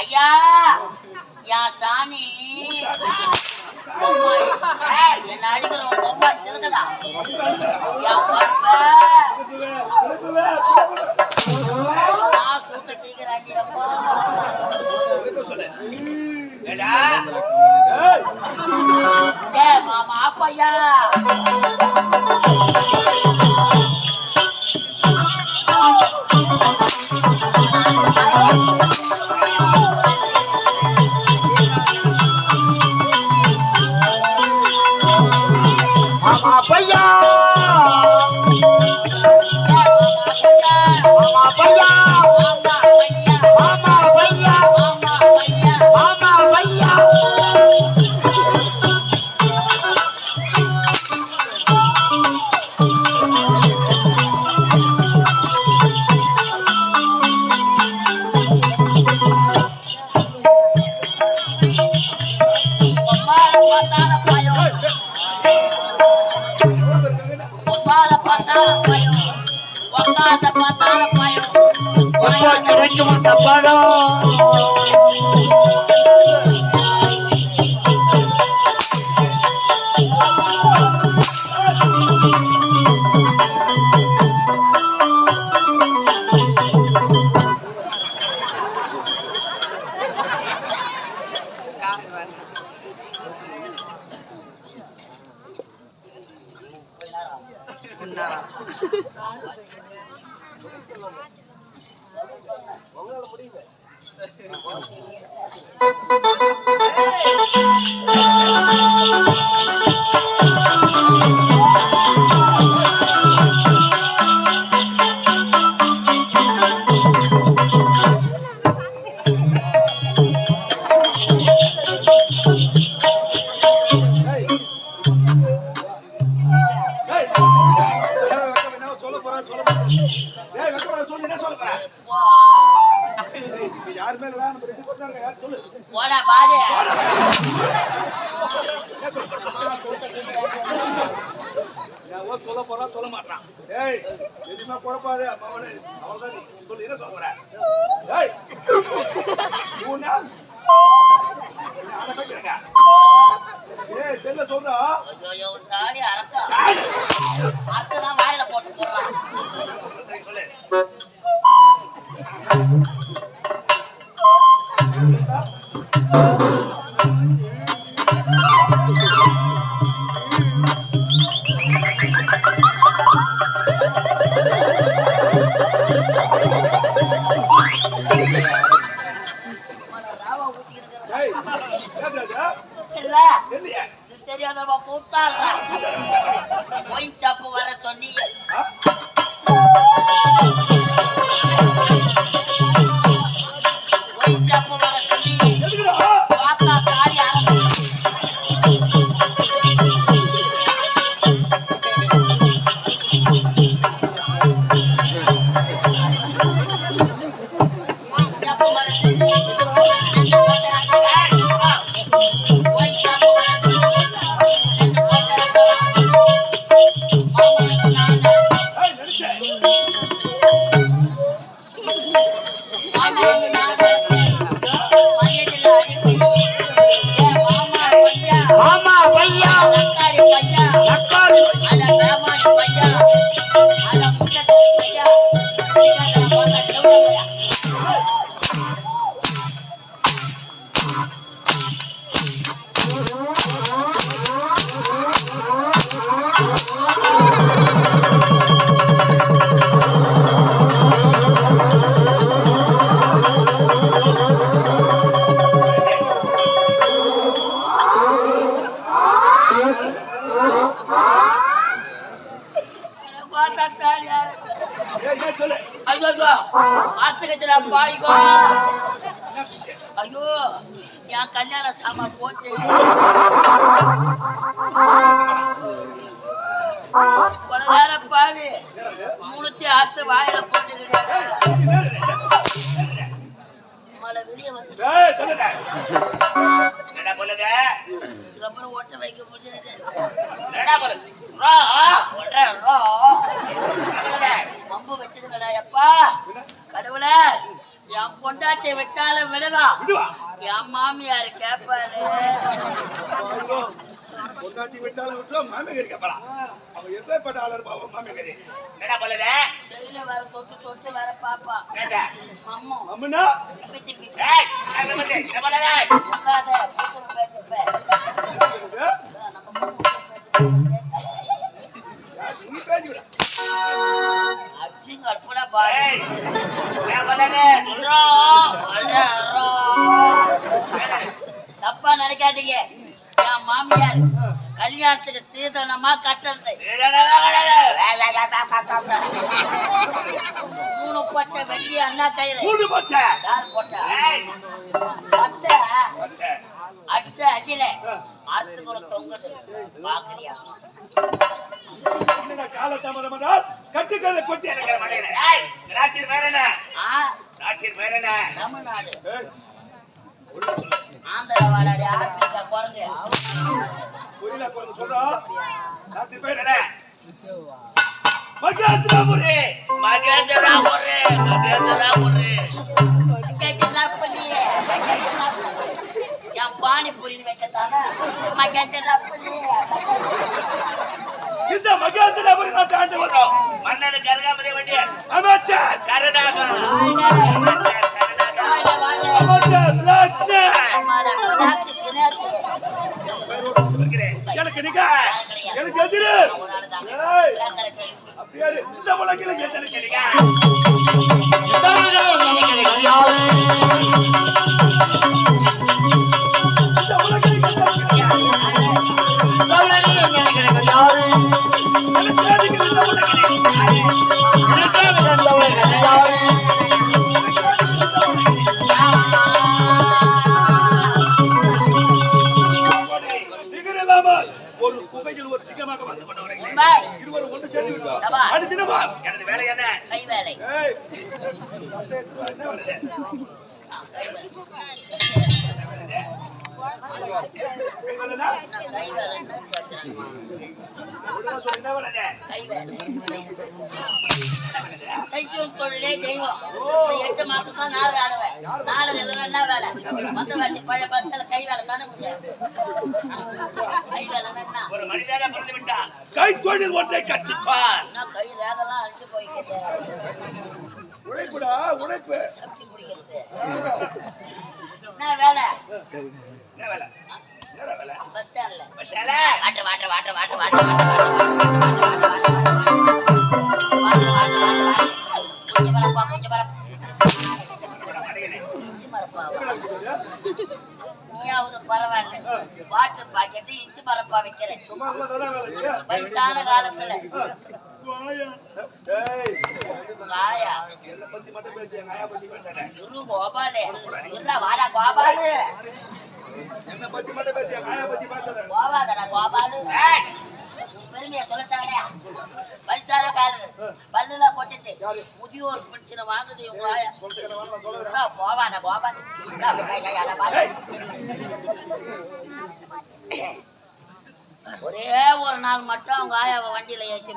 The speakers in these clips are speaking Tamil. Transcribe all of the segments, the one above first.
ஐயா யா சாமி நடிகரும் ரொம்ப சிறுகடா சூத்த மாமா அப்பையா எவ்வளவு சொல்ல போறான் சொல்ல மாட்டான். ஏய் எதுவுமே குழப்பாது மகனே அவ்வளவுதான் நீ. சொல்லி என்ன சொல்ல போற? ஏய் மூணு நாள் ஏய் செல்ல சொல்றா. தாடி சொல்லு. என்னடா சொல்லுங்க? இதுக்கப்புறம் ஒட்ட வைக்க முடியாது என்னடா சொல்லுங்க? ரா, ஒட்ட ரோ. சொல்லுங்க. அம்பு வச்சிருங்கடா எப்பா கடவுளே என் பொண்டாட்டியை விட்டாலும் விடுவா. என் மாமியார் கேப்பாரு ஐயோ, பொண்டாட்டி விட்டாலும் விட்டுருவா, மாமியார் கேட்பாளா? அவ எப்பேற்பட்ட ஆளா இருப்பா, அவ மாமியார். என்னடா சொல்லுங்க? கையில வர தொட்டு தொட்டு வர பாப்பா? மம்மு அம்மனா? தப்பா நினைக்காதீங்க என் மாமியார் கல்யாணத்துக்கு சீதனமா கட்டுறது பட்ட வெள்ளி அண்ணா கயிறு மூணு பட்டை. யார் போட்டா பட்டை. அடிச்ச அடியில அறுத்து கூட தொங்குது பாக்குறியா என்னடா காலதாமதம் என்றால், கட்டுக்கதை கொட்டி இறக்கிற மடையனே. ஏய், நாட்டின் பேர் என்ன? நாட்டின் பேர் என்ன? தமிழ்நாடு. ஆந்திரா வாடாடி ஆப்பிரிக்கா குரங்கு புரியல, கொஞ்சம் சொல்றா. நாட்டின் பேர் என்ன? மகேந்திரபுரி. மகேந்திரபுரி. மகேந்திரபுரி. பானிபூரி வைக்கத்தானே? மகேந்திரப்பள்ளி. இந்த மகேந்திரபுரி நாட்டை ஆண்டு வரும் அமைச்சர்! கருணாகர். அமைச்சர் லட்சுமி புறாக்கு சினேக்கு. எனக்கு நிக எனக்கு எதிரு! இரு. இந்த உலகில எதிர்க்கு நிக சேர்ந்து விட்டோம். அடுத்த தினமா எனது வேலை என்ன கை வேலை ஏய், கட்டை எடுத்து வா, என்ன வருது? கை வேலைனா? கை வேலைன்னு கேட்கிறேன். ஒழுங்கா சொல்லு, என்ன வருது? கை வேலை தைக்கும் தொழிலே தெய்வம் இந்த எட்டு மாசம் தான் நாடகம் ஆடுவேன் நாடகம் இல்லைன்னா என்ன வேலை வந்த வாசி பழைய பஸ்ல கை வேலை தானே முடியாது கை வேலைன்னா என்ன ஒரு மனிதனாக பிறந்து விட்டான் கை தொழில் ஒன்றை கற்றுக்கொள் என்ன கை ரேகெல்லாம் அழிஞ்சு போய்க்குது உழைப்புடா உழைப்பு சப்பி பிடிக்கிறது என்ன வேலை என்ன வேலை என்னடா வேலை பஸ் ஸ்டாண்ட்ல பஷால water water water water water water கொஞ்சம் வரப்பா கொஞ்சம் வரப்பா இஞ்சி மரப்பா நீயாவது பரவாயில்ல வாட்டர் பாக்கெட் இஞ்சி பரப்பா வைக்கிறேன் வயசான காலத்துல வாயா. குரு கோபாலு வாடா கோபாலு பத்தி மட்டும் பத்தி கோபாலு வயசான போவாடா கோபாலு இல்ல, ஐயா, ஐயா, பாரு. ஒரே ஒரு நாள் மட்டும் அவங்க ஆயாவை வண்டியில ஏற்றி.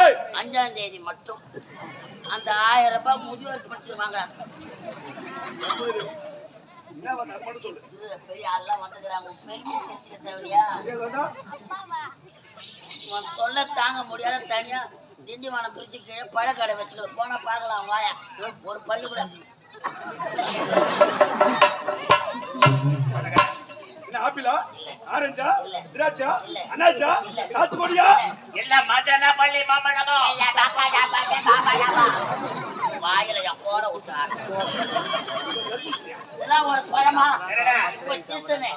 ஏய், அஞ்சாம் தேதி மட்டும். அந்த ஆயிரம் ரூபாய் முதியோர் பென்ஷன் வாங்குறாங்க. பெரிய ஆள்லாம் வந்துக்கிறாங்க. பெருமையை தெரிஞ்சுக்க தேவையா? தொல்லை தாங்க முடியாத தனியா திண்டிவனம் பிரிச்சு கீழே பழக்கடை வச்சுக்கல போனா பார்க்கலாம் வாயா. ஒரு பல்லு கூட. ஆப்பிளா? ஆரஞ்சா? இல்ல. திராட்சா? இல்ல. சாத்துக்குடியா? எல்லாம் பள்ளி மாமழகோ வாயில என் போட விட்டாரு இதெல்லாம் ஒரு பழமா? இப்ப சீசனு.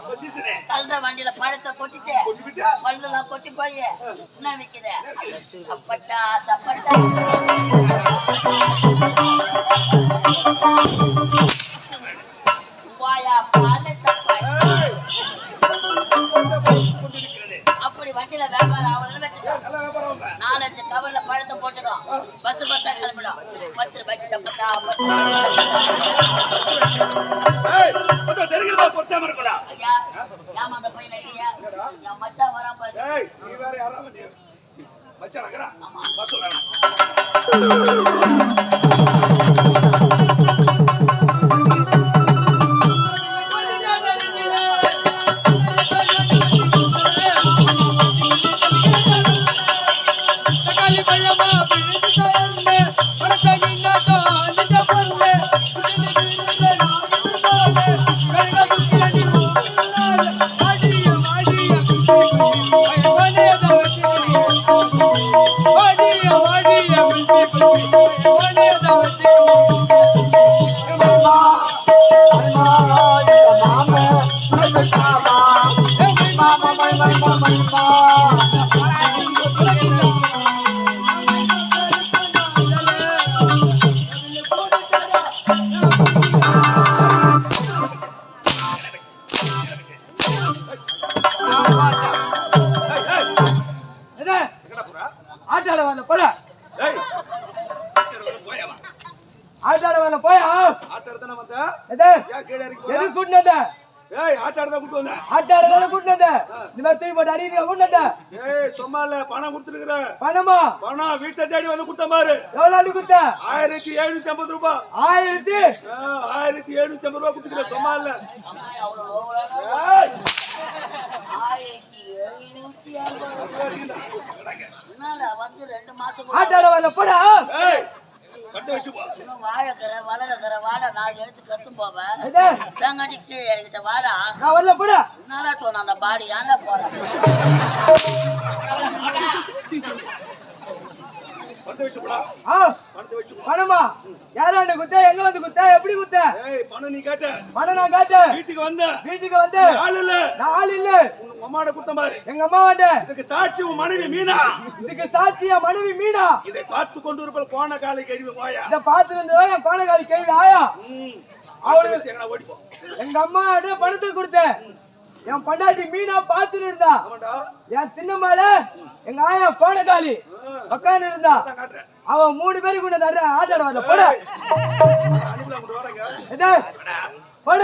தள்ளுற வண்டியில பழத்தை கொட்டிட்டு பல்லுலாம் கொட்டி போய் என்ன விக்குது? சப்பட்டா சப்பட்டா. அப்படி வண்டியில வியாபாரம் ஆகணும்னு. நாலஞ்சு கவர்ல பழத்தை போட்டுடும் பஸ் பஸ்ஸா கிளம்பிடும் பத்து ரூபாய்க்கு சப்பட்டா பத்து ஏய், கொஞ்சம் தெரிகிறதா பொறுத்தாம இருக்கலாம். ஐயா ஏமா அந்த பையன் அடிக்கிறியா என் மச்சான் வரா பாரு. ஏய், நீ வேற நீ மச்சான் நகரா? பஸ் வேணாம். ஏய், ஆட்டோ எடுத்தா கூட்டு வந்தேன். ஆட்டாட வரல கூட்டு வந்த இந்த மாதிரி தூக்கி போட்டு அடிக்கிறீங்க கூட்டு வந்த ஏய், சும்மா இல்ல, பணம் கொடுத்துருக்குறேன். பணமா? பணம் வீட்டை தேடி வந்து கொடுத்த பாரு. எவ்வளவு அடி குத்த ஆயிரத்தி எழுநூத்தி ஐம்பது ரூபாய் ஆயிரத்தி? ஆயிரத்தி எழுநூத்தி ஐம்பது ரூபாய் கொடுத்துக்கிறேன் சும்மா இல்ல. ஆட்டாட வரல போடா. ஏய், பத்து. இன்னும் வாழைக்கற வளரக்கற வாடா நாலு எழுத்து கத்தும் போவ. எது? தேங்காட்டி கீழே இறங்கிட்ட வாடா. நான் வரல போடா. என்னடா சொன்ன அந்த பாடி? ஏன்டா போற பத்து வயசு போடா ஆ பத்து வயசு போ. பணமா? யாராண்ட குத்த? எங்க வந்து குத்த? எப்படி குத்த? ஏய் பணம் நீ கேட்ட. பணம் நான் காட்டேன். வீட்டுக்கு வந்த. வீட்டுக்கு வந்து ஆள் இல்ல. ஆள் இல்ல. உங்க அம்மாட கொடுத்த மாதிரி எங்க அம்மா வாண்ட இதுக்கு சாட்சி உன் மனைவி மீனா? இதுக்கு சாட்சியா மனைவி மீனா? இதை பார்த்து கொண்டு இருப்பல் கோண காலை கழுவி போயா? இத பார்த்து வந்து என் கோணக்காரி கேள்வி ஆயா ம். அவளு- அடுத்த விஷயம் எங்கடா ஓடி போ எங்க அம்மா பணத்தை கொடுத்தேன். என் பொண்டாட்டி மீனா பாத்துன்னு இருந்தா. என் தின்னமால எங்க ஆயா கோணக்காளி உட்காந்து இருந்தா. அதான் காட்டுறேன். அவன் மூணு பேருக்கு கூட தர்ற. ஆட்டாட வரல. போட. கொண்டு என்ன? போட.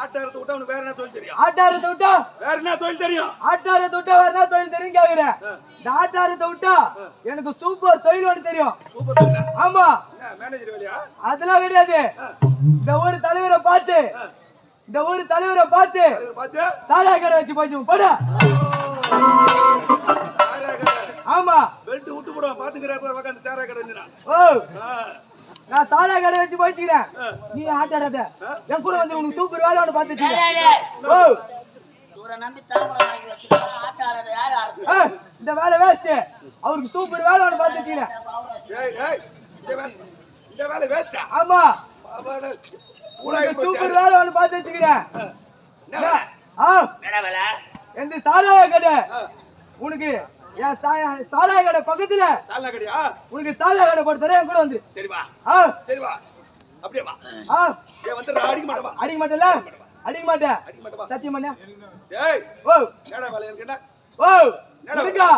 ஆட்டாரத்தை விட்டா வேற என்ன தொழில் தெரியும்? ஆட்டாரத்தை விட்டா? வேற என்ன தொழில் தெரியும்? ஆட்டாரத்தை விட்டா வேற என்ன தொழில் தெரியும் கேக்குறேன். இந்த ஆட்டாரத்தை விட்டா எனக்கு சூப்பர் தொழில் ஒண்ணு தெரியும். ஆமா. என்ன மேனேஜர் வேலையா? அதெல்லாம் கிடையாது. இந்த ஊர் தலைவரை பார்த்து இந்த ஊர் தலைவரை பார்த்து தாரா கடை வச்சு போச்சு போட. ஆமா. பெல்ட் விட்டு போடுவோம் பாத்துக்கிற உட்காந்து சாராய கடை. ஓ. நான் சாரா கடை வச்சு போச்சுக்கிறேன் நீ ஆட்டாடாத என் கூட வந்து உனக்கு சூப்பர் வேலை ஒன்று பார்த்து டேய், வச்சுக்கிறேன். டேய், டேய். ஓ. இந்த வேலை வேஸ்ட் அவருக்கு சூப்பர் வேலை ஒன்று பார்த்து வச்சுக்கிறேன் ஏய் ஏய் இந்த வேலை இந்த வேலை வேஸ்டா ஆமா. சூப்பர் வேலை ஒன்று பார்த்து வச்சுக்கிறேன். எந்த சாராய கடை? உனக்கு என் சாராய கடை பக்கத்துல. உனக்கு சாராய கடை போட்டு தரேன் கூட வந்துரு சரி வா. ஆ. சரி வா. அப்படியே வா. ஆ. ஏய் வந்துடுறா அடிக்க மாட்டே வா. அடிக்க மாட்டேல அடிக்க மாட்டேன் சத்தியம் பண்ண. ஏய் ஓ. என்னடா வேலை எனக்கு என்ன? ஓ. என்னடா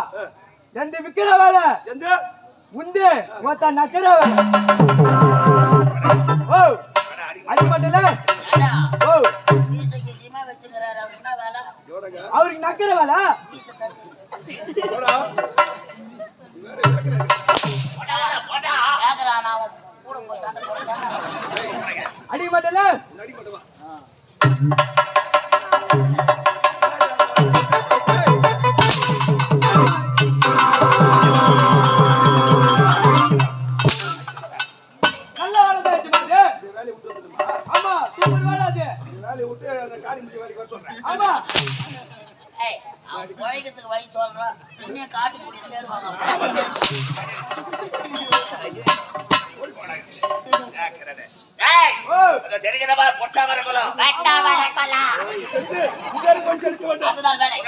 எந்த விக்கிற வேலை? எந்த? உண்டு. ஒருத்த நக்கிற வேலை. ஓ. அடா, அடிக்க அடிக்க மாட்டேல ஏண்டா, ஓ. மீசை கீசையுமா வச்சுக்கிறாரு அவருக்கு நக்கிற வேலை? மீசை தட்டி. குழைக்கிறதுக்கு வழி சொல்றான். இன்னும் காட்டு சேருவாங்க தெரிகிறவா வேண்டாம் அதுதான் வேலை